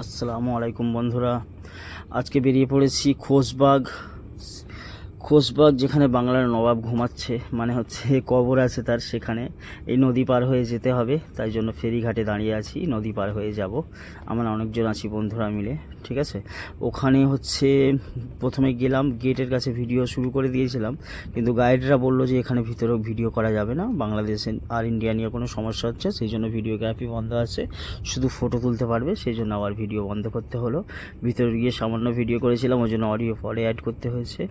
আসসালামু আলাইকুম বন্ধুরা। আজকে বেরিয়ে পড়েছি খোসবাগ খোসবাগ যেখানে বাংলার নবাব ঘুমাচ্ছে মানে হচ্ছে কবর আছে তার সেখানে। এই নদী পার হয়ে যেতে হবে, তাই জন্য ফেরিঘাটে দাঁড়িয়ে আছি, নদী পার হয়ে যাব। আমরা অনেকজন আছি বন্ধুরা মিলে। ঠিক আছে? ওখানে হচ্ছে প্রথমে গেলাম, গেটের কাছে ভিডিও শুরু করে দিয়েছিলাম, কিন্তু গাইডরা বলল যে এখানে ভিতরেও ভিডিও করা যাবে না, বাংলাদেশে আর ইন্ডিয়া নিয়ে কোনো সমস্যা হচ্ছে, সেই জন্য ভিডিওগ্রাফি বন্ধ আছে, শুধু ফটো তুলতে পারবে, সেই জন্য আবার ভিডিও বন্ধ করতে হলো। ভিতরে গিয়ে সামান্য ভিডিও করেছিলাম, ওই জন্য অডিও পরে অ্যাড করতে হয়েছে।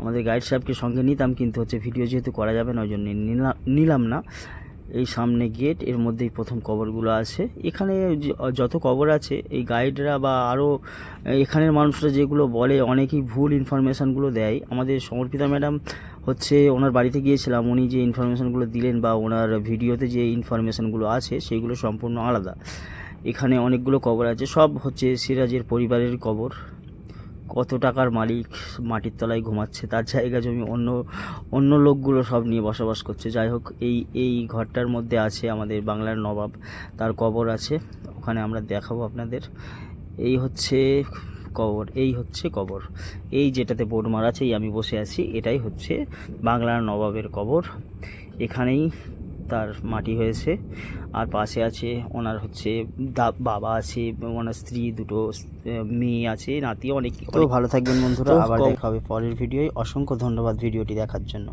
আমাদের গাইড সাহেবকে সঙ্গে নিতাম, কিন্তু হচ্ছে ভিডিও যেহেতু করা যাবে না, ওই জন্য নিলাম না। এই সামনে গেটের মধ্যেই প্রথম কবরগুলো আছে। এখানে যত কবর আছে, এই গাইডরা বা আরও এখানের মানুষরা যেগুলো বলে, অনেকেই ভুল ইনফরমেশানগুলো দেয়। আমাদের সমর্পিতা ম্যাডাম হচ্ছে, ওনার বাড়িতে গিয়েছিলাম, উনি যে ইনফরমেশানগুলো দিলেন বা ওনার ভিডিওতে যে ইনফরমেশানগুলো আছে সেইগুলো সম্পূর্ণ আলাদা। এখানে অনেকগুলো কবর আছে, সব হচ্ছে সিরাজের পরিবারের কবর। কত টাকার মালিক মাটির তলায় ঘুমাচ্ছে, তার জায়গা জমি, অন্য অন্য লোকগুলো সব নিয়ে বসবাস করছে। যাই হোক, এই এই ঘরটার মধ্যে আছে আমাদের বাংলার নবাব, তার কবর আছে, ওখানে আমরা দেখাবো আপনাদের। এই হচ্ছে কবর, এই হচ্ছে কবর, এই যেটাতে বোর্ড মারা আছে, এই আমি বসে আছি, এটাই হচ্ছে বাংলার নবাবের কবর। এখানেই তার মাটি হয়েছে। আর পাশে আছে ওনার হচ্ছে দা- বাবা আছে ওনার স্ত্রী দুটো মেয়ে আছে নাতি অনেক তো ভালো থাকবেন বন্ধুরা। আবার দেখা হবে পরের ভিডিওয়। অসংখ্য ধন্যবাদ ভিডিওটি দেখার জন্য।